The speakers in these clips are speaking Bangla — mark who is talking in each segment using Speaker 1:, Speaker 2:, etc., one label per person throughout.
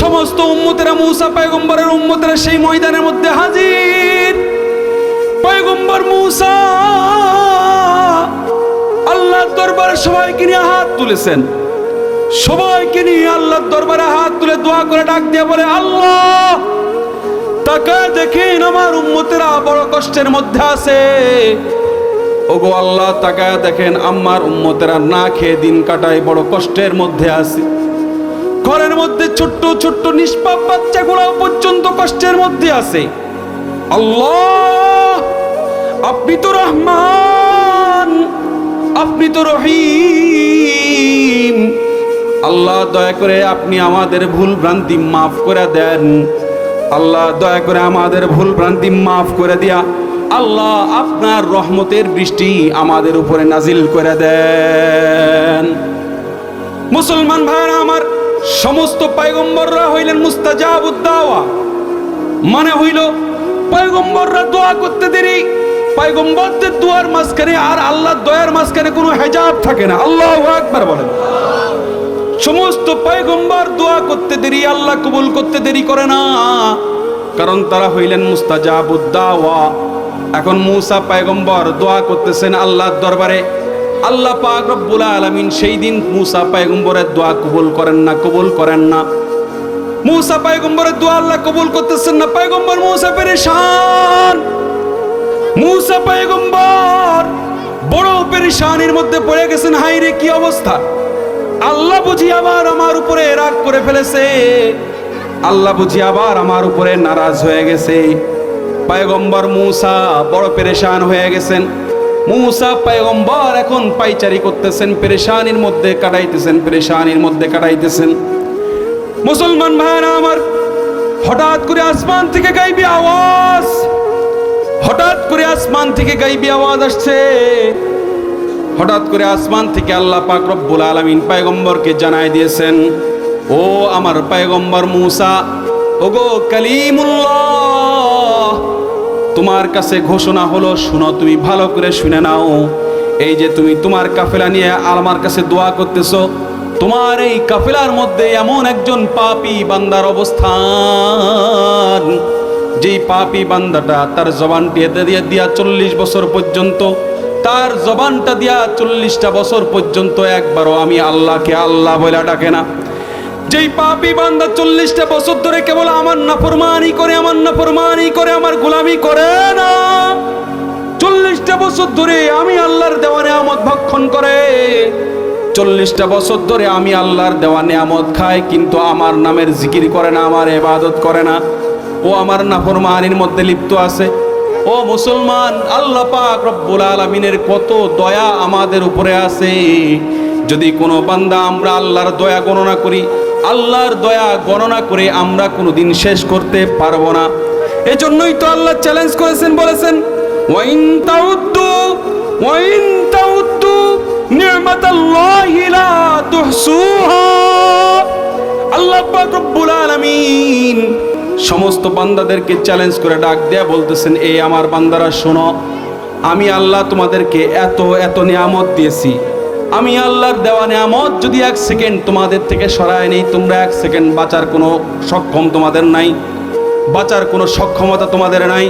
Speaker 1: সমস্ত উম্মতেরা মুসা, পয়গম্বরের উম্মতেরা সেই ময়দানের মধ্যে হাজির। পয়গম্বর মুসা, আল্লাহর দরবারে সবাইকে নিয়ে হাত তুলেছেন। সবাইকে নিয়ে আল্লাহর দরবারে হাত তুলে দোয়া করে ডাক দিয়ে বলে, আল্লাহ তাকে দেখেন আমার উম্মতেরা বড় কষ্টের মধ্যে আছে। ওগো আল্লাহ, তাকায় দেখেন আমার উম্মতেরা না খেয়ে দিন কাটায় বড় কষ্টের মধ্যে আছে। ঘরের মধ্যে ছোট্ট ছোট্ট নিষ্পাপ বাচ্চাগুলো পর্যন্ত কষ্টের মধ্যে আছে। আল্লাহ, আপনি তো রহমান, আপনি তো রহিম। আল্লাহ, দয়া করে আপনি আমাদের ভুল ভ্রান্তি মাফ করে দেন। আল্লাহ, দয়া করে আমাদের ভুল ভ্রান্তি মাফ করে দিয়া আল্লাহ আপনার রহমতের বৃষ্টি আমাদের উপরে নাজিল করে দেন। মুসলমান ভাইরা আমার সমস্ত পায়গম্বররা হইলেন মুস্তাজাবুদ্দাওয়া। মানে হইল, পয়গম্বররা দোয়া করতে দেরি, পায়গম্বরদের দোয়ার মাঝখানে আর আল্লাহর দয়ার মাঝখানে কোনো হেজাব থাকে না। আল্লাহ একবার বলেন। সমস্ত পয়গম্বর দোয়া করতে দেরি, আল্লাহ কবুল করতে দেরি করে না। কারণ তারা হইলেন মুস্তাজাবুদ্দাওয়া। এখন মুসা পায়গম্বর দোয়া করতেছেন আল্লাহর দরবারে। আল্লাহ পাক রব্বুল আলামিন সেই দিন মুসা পয়গম্বরের দোয়া কবুল করেন না, কবুল করেন না। মুসা পয়গম্বরের দোয়া আল্লাহ কবুল করতেছেন না, পয়গম্বর মুসা পেরেশান। মুসা পয়গম্বর বড় পেরেশানির মধ্যে পড়ে গেছেন হাই রে কি অবস্থা? আল্লাহ বুঝি আবার আমার উপরে রাগ করে ফেলেছে। আল্লাহ বুঝি আবার আমার উপরে নারাজ হয়ে গেছে। পয়গম্বর মুসা বড় পেরেশান হয়ে গেছেন। মুসা পায়গম্বর এখন পাইচারি করতেছেন, পেরেশানির মধ্যে কাটাইতেছেন, পেরেশানির মধ্যে কাটাইতেছেন। মুসলমান ভাইরা আমার, হঠাৎ করে আসমান থেকে গাইবি আওয়াজ, হঠাৎ করে আসমান থেকে গাইবি আওয়াজ আসছে। হঠাৎ করে আসমান থেকে আল্লাহ পাক রব্বুল আলামিন পায়গম্বরকে জানাই দিয়েছেন, ও আমার পয়গম্বর মুসা, ওগো কালিমুল্লাহ তোমার কাছে ঘোষণা হলো, শুনো, তুমি ভালো করে শুনে নাও। এই যে তুমি তোমার কাফেলা নিয়ে আমার কাছে দোয়া করতেছো, তোমার এই কাফেলার মধ্যে এমন একজন পাপী বান্দার অবস্থান, যেই পাপী বান্দাটা তার জবানটি এতে দিয়ে দিয়া চল্লিশ বছর পর্যন্ত, তার জবানটা দিয়া চল্লিশটা বছর পর্যন্ত একবারও আমি আল্লাহকে আল্লাহ বলে ডাকে না। যেই পাপি বান্দা চল্লিশটা বছর ধরে কেবল আমার নাফরমানি করে, আমার নাফরমানি করে, আমার গোলামি করে না। চল্লিশটা বছর ধরে আমি আল্লাহর দেওয়া নেয়ামত ভক্ষণ করে। চল্লিশটা বছর ধরে আমি আল্লাহর দেওয়া নেয়ামত খাই, কিন্তু আমার নামের জিকির করে না, আমার এবাদত করে না। ও আমার নাফরমানির মধ্যে লিপ্ত আছে। ও মুসলমান, আল্লাহ পাক রব্বুল আলমিনের কত দয়া আমাদের উপরে আছে। যদি কোনো বান্দা আমরা আল্লাহর দয়া গণনা করি আল্লাহর দয়া গণনা করে আমরা কোনো দিন শেষ করতে পারব না। এজন্যই তো আল্লাহ চ্যালেঞ্জ করেছেন, বলেছেন, ওয়াইন তাউদ্দু ওয়াইন তাউদ্দু, নি'মাতাল্লাহি লা তুহসুহা। আল্লাহ পাক রব্বুল আলামিন সমস্ত বান্দাদেরকে চ্যালেঞ্জ করে ডাক দেয়া বলতেছেন এই আমার বান্দারা শোনো, আমি আল্লাহ তোমাদেরকে এত এত নিয়ামত দিয়েছি। আমি আল্লাহর দেওয়া নিয়ামত যদি এক সেকেন্ড তোমাদের থেকে সরায় নেই, তোমরা এক সেকেন্ড বাঁচার কোনো সক্ষম তোমাদের নাই, বাঁচার কোনো সক্ষমতা তোমাদের নাই।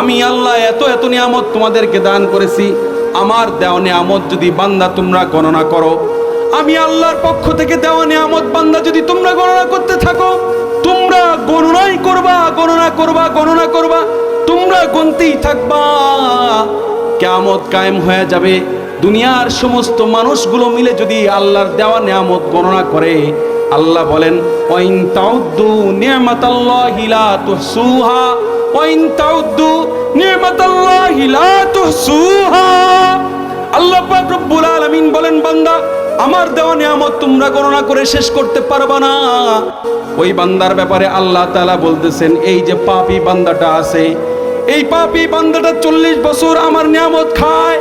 Speaker 1: আমি আল্লাহ এত এত নিয়ামত তোমাদেরকে দান করেছি, আমার দেওয়া নিয়ামত যদি বান্দা তোমরা গণনা করো। আমি আল্লাহর পক্ষ থেকে দেওয়া নিয়ামত বান্দা যদি তোমরা গণনা করতে থাকো, তোমরা গণনাই করবা, গণনা করবা গণনা করবা, তোমরা গনতেই থাকবা। কেয়ামত কায়েম হয়ে যাবে। দুনিয়ার সমস্ত মানুষগুলো মিলে যদি আল্লাহর দেওয়া নিয়ামত গণনা করে, আল্লাহ বলেন, ওয়াইন তাউদ্দু নি'মাতাল্লাহি লা তুহসুহা ওয়াইন তাউদ্দু নি'মাতাল্লাহি লা তুহসুহা আল্লাহ পাক রব্বুল আলামিন বলেন, বান্দা, আমার দেওয়া নিয়ামত তোমরা গণনা করে শেষ করতে পারবা না। ওই বান্দার ব্যাপারে আল্লাহ তাআলা বলতেছেন, এই যে পাপী বান্দাটা আছে, এই পাপী বান্দাটা চল্লিশ বছর আমার নিয়ামত খায়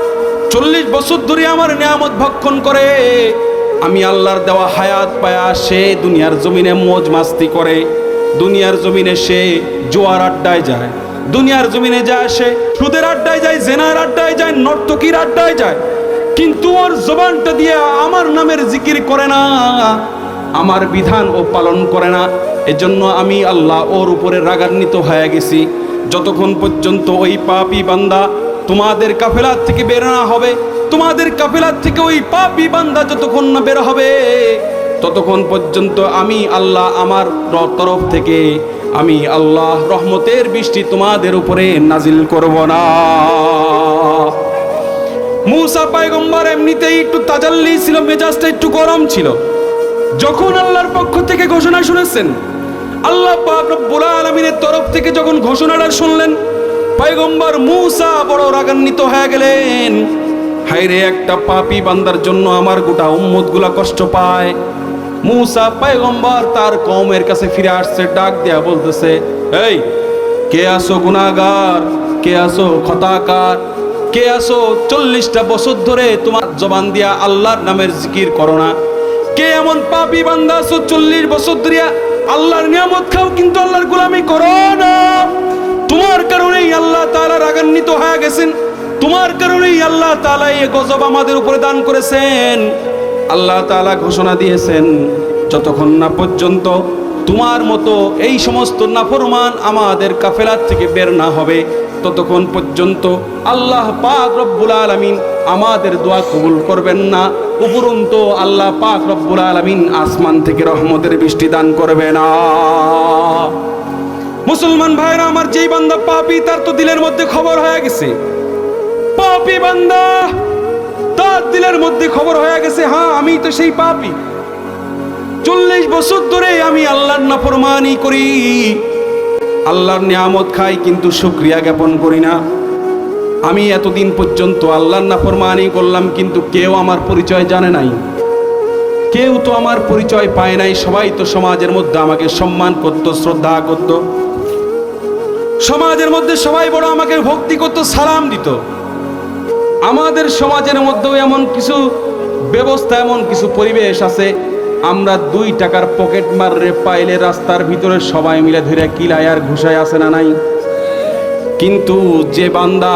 Speaker 1: চল্লিশ বছর ধরে আমার নিয়ামত ভক্ষণ করে। আমি আল্লাহর দেওয়া হায়াত পায়া সে দুনিয়ার জমিনে মোজ মাস্তি করে। দুনিয়ার জমিনে সে জোয়ার আড্ডায় যায়। দুনিয়ার জমিনে যায় সে সুদের আড্ডায় যায়, জেনার আড্ডায় যায়, নর্তকীর আড্ডায় যায়। কিন্তু ওর জবানটা দিয়ে আমার নামের জিকির করে না, আমার বিধান ও পালন করে না। এজন্য আমি আল্লাহ ওর উপরে রাগান্বিত হয়ে গেছি। যতক্ষণ পর্যন্ত ওই পাপি বান্দা তোমাদের কাফেলার থেকে বের না হবে, তোমাদের কাফেলার থেকে ওই পাপি বান্দা যতক্ষণ না বের হবে, ততক্ষণ পর্যন্ত আমি আল্লাহ আমার তরফ থেকে আমি আল্লাহ রহমতের বৃষ্টি তোমাদের উপরে নাজিল করব না। মুসা পায়গম্বর এমনিতেই একটু তাজাল্লি ছিল, মেজাজটা একটু গরম ছিল। যখন আল্লাহর পক্ষ থেকে ঘোষণা শুনেছেন, আল্লাহ রব্বুল আলামিনের তরফ থেকে যখন ঘোষণাটা শুনলেন পয়গম্বর মুসা বড় রাগান্বিত হয়ে গেলেন। হায়রে, একটা পাপী বান্দার জন্য আমার গোটা উম্মতগুলা কষ্ট পায়। মুসা পয়গম্বর তার কওমের কাছে ফিরে আসছে, ডাক দেয়া বলতেছে, এই, কে আসো গুনাগার কে আসো খতাকার কে আসো চল্লিশটা বছর ধরে তোমার জবান দিয়া আল্লাহর নামের জিকির করো না? কে এমন পাপি বান্দা আছো চল্লিশ বছর ধরিয়া আল্লাহর নিয়ামত খাও, কিন্তু আল্লাহর গোলামি করো না? তোমার কারণেই আল্লাহ তাআলা রাগান্বিত হয়ে গেছেন। তোমার কারণেই আল্লাহ তাআলা এই গজব আমাদের উপরে দান করেছেন। আল্লাহ তাআলা ঘোষণা দিয়েছেন, যতক্ষণ না পর্যন্ত তোমার মতো এই সমস্ত নাফরমান আমাদের কাফেলার থেকে বের না হবে, ততক্ষণ পর্যন্ত আল্লাহ পাক রব্বুল আলামিন আমাদের দোয়া কবুল করবেন না। উপরন্ত আল্লাহ পাক রব্বুল আলামিন আসমান থেকে রহমতের বৃষ্টি দান করবে না। মুসলমান ভাইরা, আমার যেই বান্দা পাপি, তার তো দিলের মধ্যে খবর হয়ে গেছে। পাপি বান্দা, তার দিলের মধ্যে খবর হয়ে গেছে হ্যাঁ আমি তো সেই পাপি। চল্লিশ বছর ধরে আমি আল্লাহর নাফরমানি করি। আল্লাহর নিয়ামত খাই, কিন্তু শুক্রিয়া জ্ঞাপন করি না। আমি এতদিন পর্যন্ত আল্লাহর নাফরমানি করলাম, কিন্তু কেউ আমার পরিচয় জানে নাই। কেউ তো আমার পরিচয় পায় নাই, সবাই তো সমাজের মধ্যে আমাকে সম্মান করত, শ্রদ্ধা করত। সমাজের মধ্যে সবাই বড় আমাকে ভক্তি করত, সালাম দিত। আমাদের সমাজের মধ্যেও এমন কিছু ব্যবস্থা, এমন কিছু পরিবেশ আছে। আমরা দুই টাকার পকেট মাররে পাইলে রাস্তার ভিতরে সবাই মিলে ধরে কিলায় আর ঘুষায় আসে না নাই? কিন্তু যে বান্দা,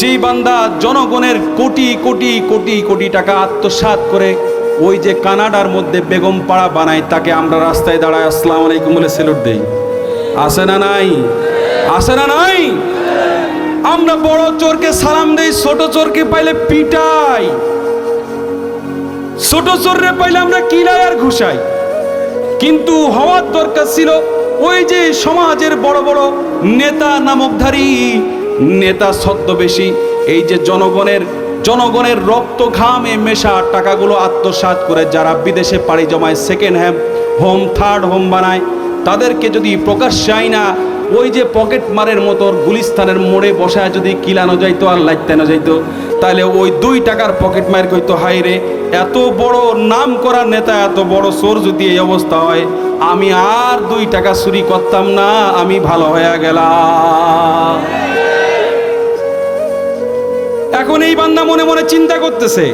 Speaker 1: যেই বান্দা জনগণের কোটি কোটি কোটি কোটি টাকা আত্মসাৎ করে ওই যে কানাডার মধ্যে বেগম পাড়া বানায়, তাকে আমরা রাস্তায় দাঁড়ায় আসসালামু আলাইকুম বলে সেলুট দেই। আসে না নাই? আসে না নাই? আমরা বড় চোরকে সালাম দেই, ছোট চোরকে পাইলে পিটাই। ছোট চোররে পাইলে আমরা কিলাই আর ঘুষাই। কিন্তু হওয়ার দরকার ছিল ওই যে সমাজের বড় বড় নেতা নামকধারী, নেতা ছদ্মবেশী, এই যে জনগণের জনগণের রক্ত ঘামে মেশা টাকাগুলো আত্মসাৎ করে যারা বিদেশে পাড়ি জমায় second hand home third home বানায় তাদেরকে যদি প্রকাশ্যে আইনা ওই যে পকেট মারের মতো গুলিস্তানের মোড়ে বসায় যদি কিলানো যাইতো আর লাইতানো যাইতো, তাহলে ওই দুই টাকার পকেট মার কইতো হাই রে, এত বড় নাম করা নেতা, এত বড় সোর যদি এই অবস্থা হয়, আমি আর দুই টাকা চুরি করতাম না, আমি ভালো হয়ে গেলাম। এখন এই বান্দা মনে মনে চিন্তা করতেছে।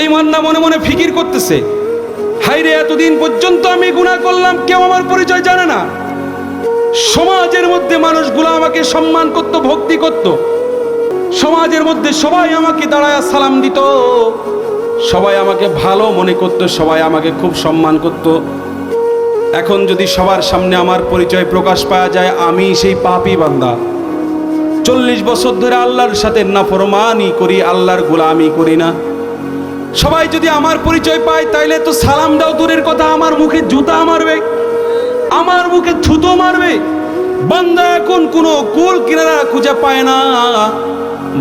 Speaker 1: এই বান্দা মনে মনে ফিকির করতেছে। হাইরে এতদিন পর্যন্ত আমি গুনাহ করলাম, কেউ আমার পরিচয় জানে না। সমাজের মধ্যে মানুষগুলো আমাকে সম্মান করত, ভক্তি করত। সমাজের মধ্যে সবাই আমাকে দাঁড়ায় সালাম দিত। সবাই আমাকে ভালো মনে করত, সবাই আমাকে খুব সম্মান করত। এখন যদি সবার সামনে আমার পরিচয় প্রকাশ পাওয়া যায়, আমি সেই পাপি বান্দা। চল্লিশ বছর ধরে আল্লাহর সাথে না নাফরমানি করি, আল্লাহর গোলামি করি না। সবাই যদি আমার পরিচয় পায়, তাইলে তো সালাম দাও দূরের কথা, আমার মুখে জুতা মারবে, আমার মুখে থুতো মারবে। বান্দা এখন কোনো কুল কিনারা খুঁজে পায় না।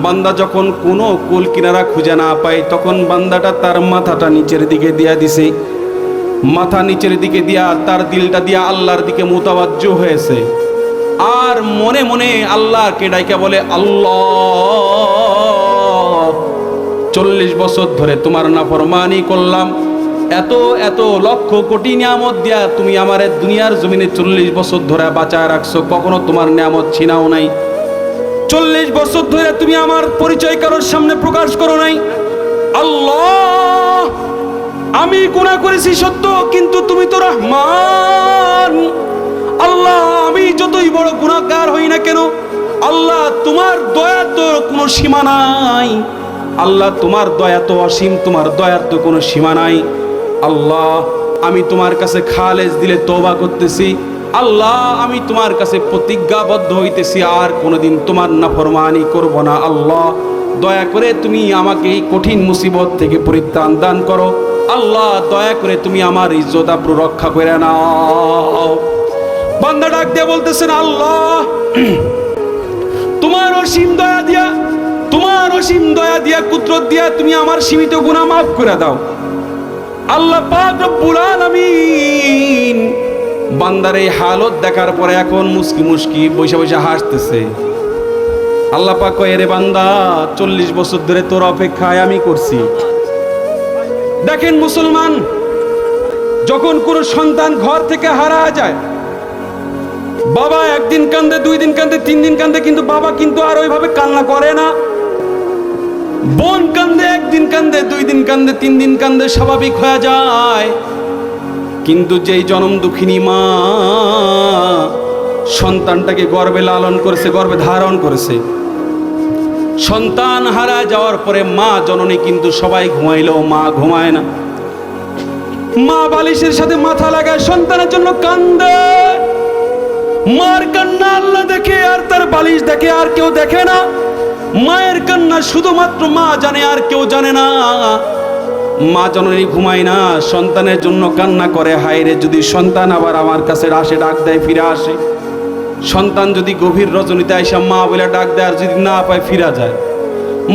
Speaker 1: বান্দা যখন কোনো কুল কিনারা খুঁজে না পায়, তখন বান্দাটা তার মাথাটা নিচের দিকে দিয়া দিছে। মাথা নিচের দিকে দিয়া তার দিলটা দিয়া আল্লাহর দিকে মোতাবাজ্য হয়েছে। আর মনে মনে আল্লাহকে ডাইকা বলে, আল্লাহ। চল্লিশ বছর ধরে তোমার নাফরমানি করলাম। এত এত লক্ষ কোটি নিয়ামত দিয়া তুমি আমার দুনিয়ার জমিনে চল্লিশ বছর ধরে বাঁচায় রাখছো, কখনো তোমার নিয়ামত ছিনাও নাই। চল্লিশ বছর ধরে তুমি আমার পরিচয় কারোর সামনে প্রকাশ করো নাই। আল্লাহ, আমি গুণা করেছি সত্য, কিন্তু তুমি তো রহমান। আল্লাহ, আমি যতই বড় গুণাকার হই না কেন, আল্লাহ তোমার দয়া তো কোনো সীমা নাই। আল্লাহ তোমার দয়া তো অসীম, তোমার দয়ার তো কোনো সীমা নাই। আল্লাহ, আমি তোমার কাছে খালেজ দিলে তোবা করতেছি। আল্লাহ, আমি তোমার কাছে প্রতিজ্ঞাবদ্ধ হইতেছি, আর কোনোদিন তোমার নাফরমানি করব না। আল্লাহ, দয়া করে তুমি আমাকে এই কঠিন মুসিবত থেকে পরিত্রাণ দান করো। আল্লাহ, দয়া করে তুমি আমার ইজ্জত আব্রু রক্ষা করে নাও। বান্দা ডাক দিয়ে বলতেছেন, আল্লাহ, তোমার অসীম দয়া দিয়া তোমার অসীম দয়া দিয়া, কুদরত দিয়া তুমি আমার সীমিত গুনাহ মাফ করে দাও। আল্লাহ বান্দার এই হালত দেখার পরে এখন মুস্কি মুস্কি বসে বসে হাসতেছে। আল্লাহ পাক কয় রে বান্দা, চল্লিশ বছর ধরে তোর অপেক্ষায় আমি করছি। দেখেন মুসলমান, যখন কোনো সন্তান ঘর থেকে হারা যায়, বাবা একদিন কান্দে, দুই দিন কান্দে, তিন দিন কান্দে, কিন্তু বাবা কিন্তু আর ওইভাবে কান্না করে না। বোন কান্দে, একদিন কান্দে দুই দিন কান্দে তিন দিন কান্দে, স্বাভাবিক হয়ে যায়। কিন্তু যেই জনম দুঃখিনী মা সন্তানটাকে গর্বে লালন করেছে গর্বে ধারণ করেছে, সন্তান হারা যাওয়ার পরে মা জননী কিন্তু সবাই ঘুমাইলেও মা ঘুমায় না। মা বালিশের সাথে মাথা লাগায়, সন্তানের জন্য কান্দে। মার কান্না আল্লাহ দেখে, আর তার বালিশ দেখে, আর কেউ দেখে না। মায়ের কান্না শুধুমাত্র মা জানে আর কেউ জানে না। মা জননী ঘুমায় না, সন্তানের জন্য কান্না করে। হায়রে, যদি সন্তান আবার আমার কাছে আসে, ডাক দেয়, ফিরে আসে। সন্তান যদি গভীর রজনীতে আইসা মা বলে ডাক দেয়, আর যদি না পায়, ফিরা যায়।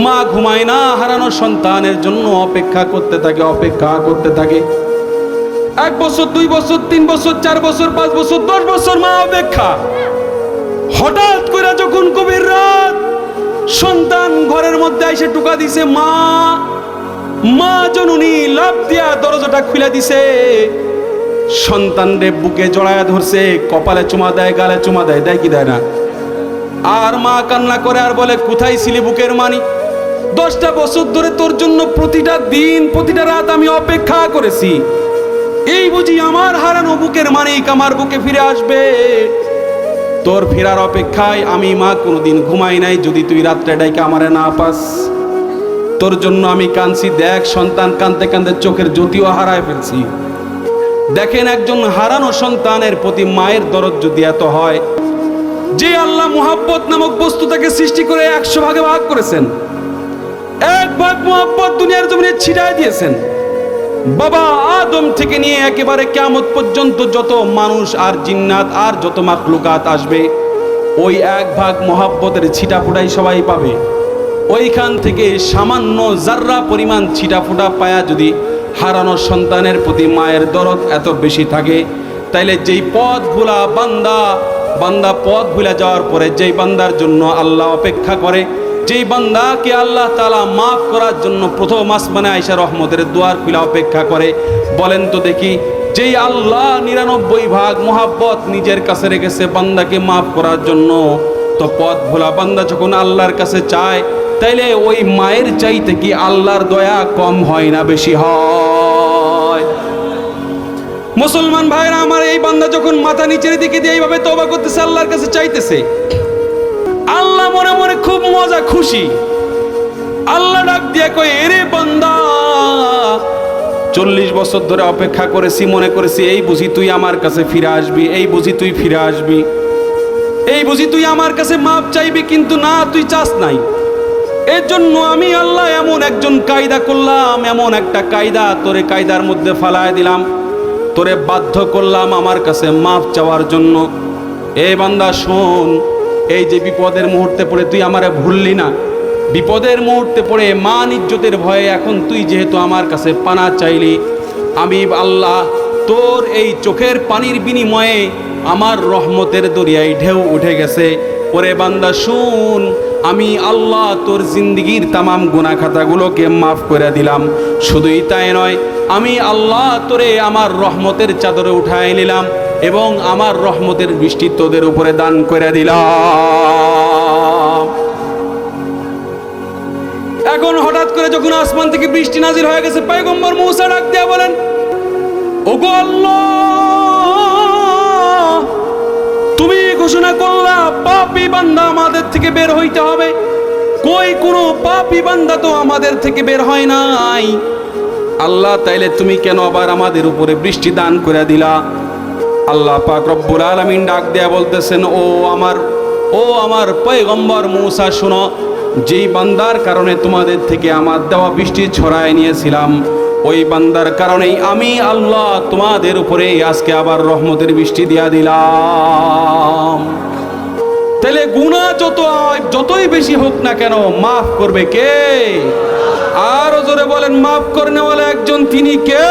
Speaker 1: মা ঘুমায় না, হারানো সন্তানের জন্য অপেক্ষা করতে থাকে, অপেক্ষা করতে থাকে। এক বছর, দুই বছর, তিন বছর, চার বছর, পাঁচ বছর, দশ বছর মা অপেক্ষা। হঠাৎ করে যখন গভীর রাত সন্তান ঘরের মধ্যে এসে টুকা দিছে, মা মা জননী, লাভ দিয়া দরজাটা খুলে দিছে। সন্তান রে বুকে জড়ায়া ধরছে, কপালে চুমা দেয়, গালে চুমা দেয় দেয় কি দেয় না? আর মা কান্না করে আর বলে, কোথায় ছিলি বুকের মানি? দশটা বছর ধরে তোর জন্য প্রতিটা দিন, প্রতিটা রাত আমি অপেক্ষা করেছি। এই বুঝি আমার হারানো বুকের মানিক আমার বুকে ফিরে আসবে। তোর ফেরার অপেক্ষায় আমি মা কোনোদিন ঘুমাই নাই, যদি তুই রাত্রে ডাইকে আমারে না পাস। তোর জন্য আমি কাঁদছি, দেখ সন্তান কাঁদতে কাঁদতে চোখের জ্যোতিও হারায় ফেলছি। দেখেন একজন হারানো সন্তানের প্রতি মায়ের দরদ যদি এত হয়, যে আল্লাহ মুহাব্বত নামক বস্তু তাকে সৃষ্টি করে একশো ভাগে ভাগ করেছেন। এক ভাগ মুহাব্বত দুনিয়ার জমিনে ছিটায় দিয়েছেন। বাবা আদম থেকে নিয়ে একেবারে কেমত পর্যন্ত যত মানুষ আর জিন্নাত আর যত মাকলুকাত আসবে, ওই এক ভাগ মহাব্বতের ছিটাফুটাই সবাই পাবে। ওইখান থেকে সামান্য জাররা পরিমাণ ছিটাফুটা পায়া যদি হারানো সন্তানের প্রতি মায়ের দরদ এত বেশি থাকে, তাইলে যেই পথ ভুলা বান্দা বান্দা পথ ভুলে যাওয়ার পরে যেই বান্দার জন্য আল্লাহ অপেক্ষা করে যেই বান্দাকে আল্লাহ তালা মাফ করার জন্য প্রথম আসমানে আইসা রহমতের দুয়ার খুলে অপেক্ষা করে, বলেন তো দেখি, যেই আল্লাহ নিরানব্বই ভাগ মোহাব্বত নিজের কাছে রেখেছে বান্দাকে মাফ করার জন্য, তো পথ ভোলা বান্দা যখন আল্লাহর কাছে চায়, তাইলে ওই মায়ের চাইতে কি আল্লাহর দয়া কম হয় না বেশি হয়? মুসলমান ভাইরা, আমার এই বান্দা যখন মাথা নিচের দিকে দিয়ে এইভাবে তবা করতেছে, আল্লাহর কাছে চাইতেছে মনে মনে খুব মজা, খুশি। আল্লাহ ডাক দিয়ে কই এরে বান্দা, চল্লিশ বছর ধরে অপেক্ষা করেছি, মনে করেছি, এই বুঝি তুই আমার কাছে ফিরে আসবি, এই বুঝি তুই ফিরে আসবি। এই বুঝি তুই আমার কাছে মাপ চাইবি, কিন্তু না, তুই চাস নাই। এর জন্য আমি আল্লাহ এমন একজন কায়দা করলাম, এমন একটা কায়দা তোরে কায়দার মধ্যে ফালায় দিলাম। তোরে বাধ্য করলাম আমার কাছে মাপ চাওয়ার জন্য। এ বান্দা, শোন এই যে বিপদের মুহূর্তে পড়ে তুই আমারে ভুললি না। বিপদের মুহূর্তে পড়ে মান ইজ্জতের ভয়ে এখন তুই যেহেতু আমার কাছে পানা চাইলি আমি আল্লাহ, তোর এই চোখের পানির বিনিময়ে আমার রহমতের দরিয়ায় ঢেউ উঠে গেছে। ওরে বান্দা, শুন, আমি আল্লাহ তোর জিন্দিগির তামাম গুনা খাতাগুলোকে মাফ করে দিলাম। শুধুই তাই নয়, আমি আল্লাহ তোরে আমার রহমতের চাদরে উঠায় নিলাম। এবং আমার রহমতের বৃষ্টি তোদের উপরে দান করে দিলাম। এখন হঠাৎ করে যখন আসমান থেকে বৃষ্টি নাজির হয়ে গেছে, পয়গম্বর মৌসা ডাক দেয়া বলেন আল্লাহ, তুমি ঘোষণা করলা, পাপি বান্দা আমাদের থেকে বের হইতে হবে। কই কোনো পাপি বান্দা তো আমাদের থেকে বের হয় নাই। আল্লাহ তাইলে তুমি কেন আবার আমাদের উপরে বৃষ্টি দান করে দিলা? আল্লাহ পাক রব্বুল আলামিন ডাক দেয়া বলতেছেন, ও আমার ও আমার পয়গম্বর মূসা, শোনো, যেই বান্দার কারণে তোমাদের থেকে আমার দেওয়া বৃষ্টি ছড়ায় নিয়েছিলাম, ওই বান্দার কারণেই আমি আল্লাহ তোমাদের উপরে আজকে আবার রহমতের বৃষ্টি দিয়া দিলাম। তাহলে গুণা যত, যতই বেশি হোক না কেন, মাফ করবে কে? আরও জোরে বলেন, মাফ করে নেওয়ালা একজন, তিনি কে?